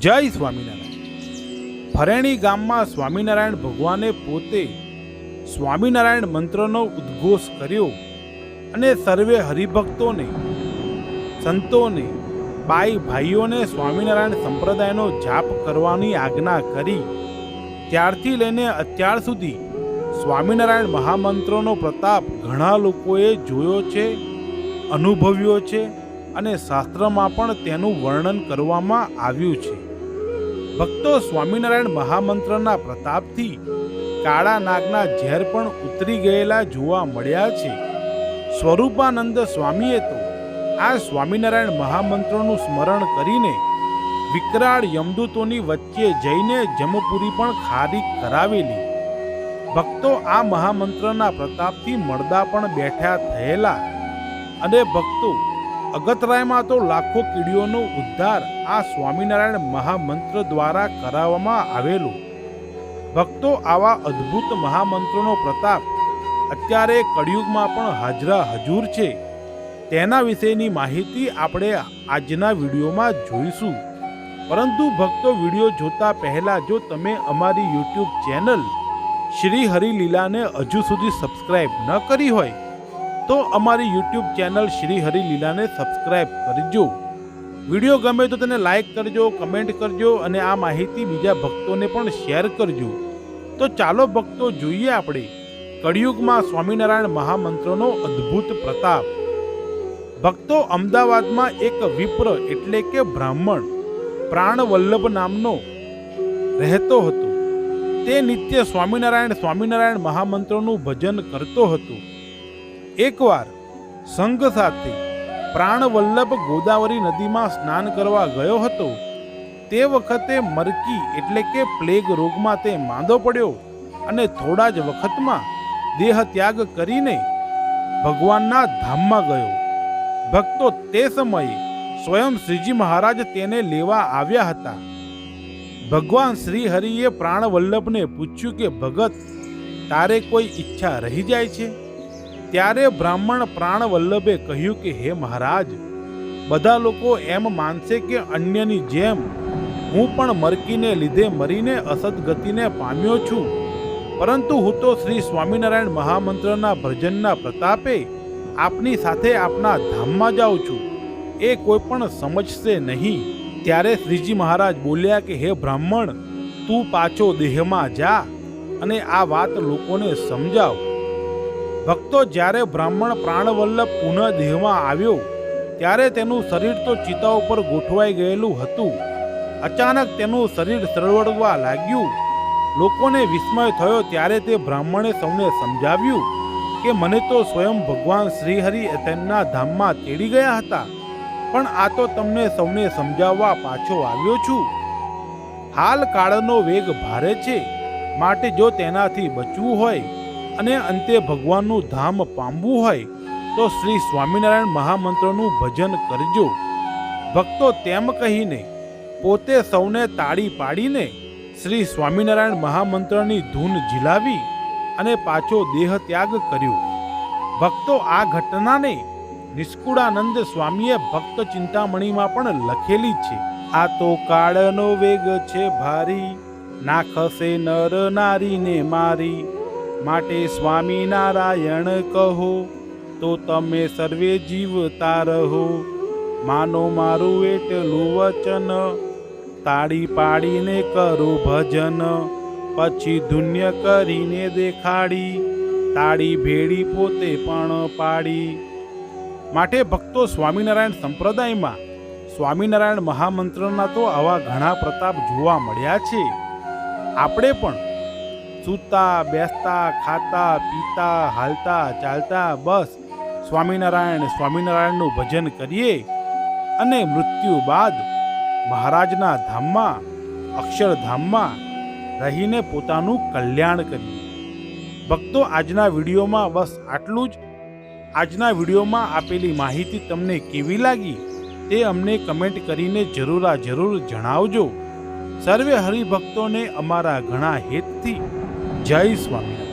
જય સ્વામિનારાયણ. ફરેણી ગામમાં સ્વામિનારાયણ ભગવાને પોતે સ્વામિનારાયણ મંત્રનો ઉદ્ઘોષ કર્યો અને સર્વે હરિભક્તોને, સંતોને બાઈ ભાઈઓને સ્વામિનારાયણ સંપ્રદાયનો જાપ કરવાની આજ્ઞા કરી. ત્યારથી લઈને અત્યાર સુધી સ્વામિનારાયણ મહામંત્રોનો પ્રતાપ ઘણા લોકોએ જોયો છે, અનુભવ્યો છે અને શાસ્ત્રમાં પણ તેનું વર્ણન કરવામાં આવ્યું છે. ભક્તો સ્વામિનારાયણ મહામંત્રના પ્રતાપથી કાળા નાગના ઝેર પણ ઉતરી ગયેલા જોવા મળ્યા છે. સ્વરૂપાનંદ સ્વામીએ તો આ સ્વામિનારાયણ મહામંત્રનું સ્મરણ કરીને વિકરાળ યમદૂતોની વચ્ચે જઈને જમપુરી પણ ખારી કરાવેલી. ભક્તો આ મહામંત્રના પ્રતાપથી મળદા પણ બેઠા થયેલા અને ભક્તો અગતરાયમાં તો લાખો કીડીઓનો ઉદ્ધાર આ સ્વામિનારાયણ મહામંત્ર દ્વારા કરાવવામાં આવેલો. ભક્તો આવા અદ્ભુત મહામંત્રોનો પ્રતાપ અત્યારે કળિયુગમાં પણ હાજરા હજુર છે. તેના વિશેની માહિતી આપણે આજના વિડીયોમાં જોઈશું. પરંતુ ભક્તો વીડિયો જોતા પહેલા જો તમે અમારી યુટ્યુબ ચેનલ શ્રી હરિલીલાને હજુ સુધી સબસ્ક્રાઈબ ન કરી હોય તો અમારી યુટ્યુબ ચેનલ શ્રી હરિલીલાને સબસ્ક્રાઇબ કરજો. વીડિયો ગમે તો તેને લાઇક કરજો કમેન્ટ કરજો અને આ માહિતી બીજા ભક્તોને પણ શેર કરજો. તો ચાલો ભક્તો જોઈએ આપણે કળિયુગમાં સ્વામિનારાયણ મહામંત્રનો અદ્ભુત પ્રતાપ. ભક્તો અમદાવાદમાં એક વિપ્ર એટલે કે બ્રાહ્મણ, પ્રાણવલ્લભ નામનો રહેતો હતો. તે નિત્ય સ્વામિનારાયણ સ્વામિનારાયણ મહામંત્રનું ભજન કરતો હતો. એકવાર સંઘ સાથે પ્રાણવલ્લભ ગોદાવરી નદીમાં સ્નાન કરવા ગયો હતો, તે વખતે મરકી એટલે કે પ્લેગ રોગમાં તે માંદો પડ્યો અને થોડા જ વખતમાં દેહ ત્યાગ કરીને ભગવાનના ધામમાં ગયો. ભક્તો તે સમયે સ્વયં શ્રીજી મહારાજ તેને લેવા આવ્યા હતા. ભગવાન શ્રી હરિએ પ્રાણવલ્લભને પૂછ્યું કે, ભગત, તારે કોઈ ઈચ્છા રહી જાય છે? ત્યારે બ્રાહ્મણ પ્રાણવલ્લભે કહ્યું કે, હે મહારાજ, બધા લોકો એમ માનશે કે અન્યની જેમ હું પણ મરકીને લીધે મરીને અસદગતિને પામ્યો છું. પરંતુ હું તો શ્રી સ્વામિનારાયણ મહામંત્રના ભજનના પ્રતાપે આપની સાથે આપના ધામમાં જાઉં છું. એ કોઈ પણ સમજશે નહીં. ત્યારે શ્રીજી મહારાજ બોલ્યા કે, હે બ્રાહ્મણ, તું પાછો દેહમાં જા અને આ વાત લોકોને સમજાવ. ભક્તો જ્યારે બ્રાહ્મણ પ્રાણવલ્લભ પુનઃ દેહમાં આવ્યો, ત્યારે તેનું શરીર તો ચિતા ઉપર ગોઠવાઈ ગયેલું હતું. અચાનક તેનું શરીર સરવડવા લાગ્યું. લોકોને વિસ્મય થયો ત્યારે તે બ્રાહ્મણે સૌને સમજાવ્યું કે મને તો સ્વયં ભગવાન શ્રીહરિ તેમના ધામમાં તેડી ગયા હતા, પણ આ તો તમને સૌને સમજાવવા પાછો આવ્યો છું. હાલ કાળનો વેગ ભારે છે, માટે જો તેનાથી બચવું હોય અને અંતે ભગવાનનું ધામ પામવું હોય, તો શ્રી સ્વામિનારાયણ મહામંત્રનું ભજન કરજો. ભક્તો તેમ કહીને, પોતે સૌને તાળી પાડીને શ્રી સ્વામિનારાયણ મહામંત્રની ધૂન ઝીલાવી અને પાછો દેહ ત્યાગ કર્યો. ભક્તો આ ઘટનાને નિષ્કુળાનંદ સ્વામીએ ભક્ત ચિંતામણીમાં પણ લખેલી છે. આ તો કાળનો વેગ છે ભારી, નાખશે નર નારીને મારી માટે સ્વામિનારાયણ કહો, તો તમે સર્વે જીવતા રહો. માનો મારું એટલું વચન, તાળી પાડીને કરો ભજન. પછી ધુન્ય કરીને દેખાડી, તાળી ભેડી પોતે પણ પાડી. માટે ભક્તો સ્વામિનારાયણ સંપ્રદાયમાં સ્વામિનારાયણ મહામંત્રના તો આવા ઘણા પ્રતાપ જોવા મળ્યા છે. આપણે પણ સૂતા, બેસતા, ખાતા, પીતા, હાલતા, ચાલતા, બસ. સ્વામિનારાયણ સ્વામિનારાયણનું ભજન કરીએ અને મૃત્યુ બાદ મહારાજના ધામમાં, અક્ષરધામમાં રહીને પોતાનું કલ્યાણ કરીએ. ભક્તો, આજના વિડીયોમાં બસ આટલું જ. આજના વિડીયોમાં આપેલી માહિતી તમને કેવી લાગી તે અમને કમેન્ટ કરીને જરૂર જરૂર જણાવજો. સર્વે હરિભક્તોને અમારા ઘણા હેતથી જય સ્વામિનારાયણ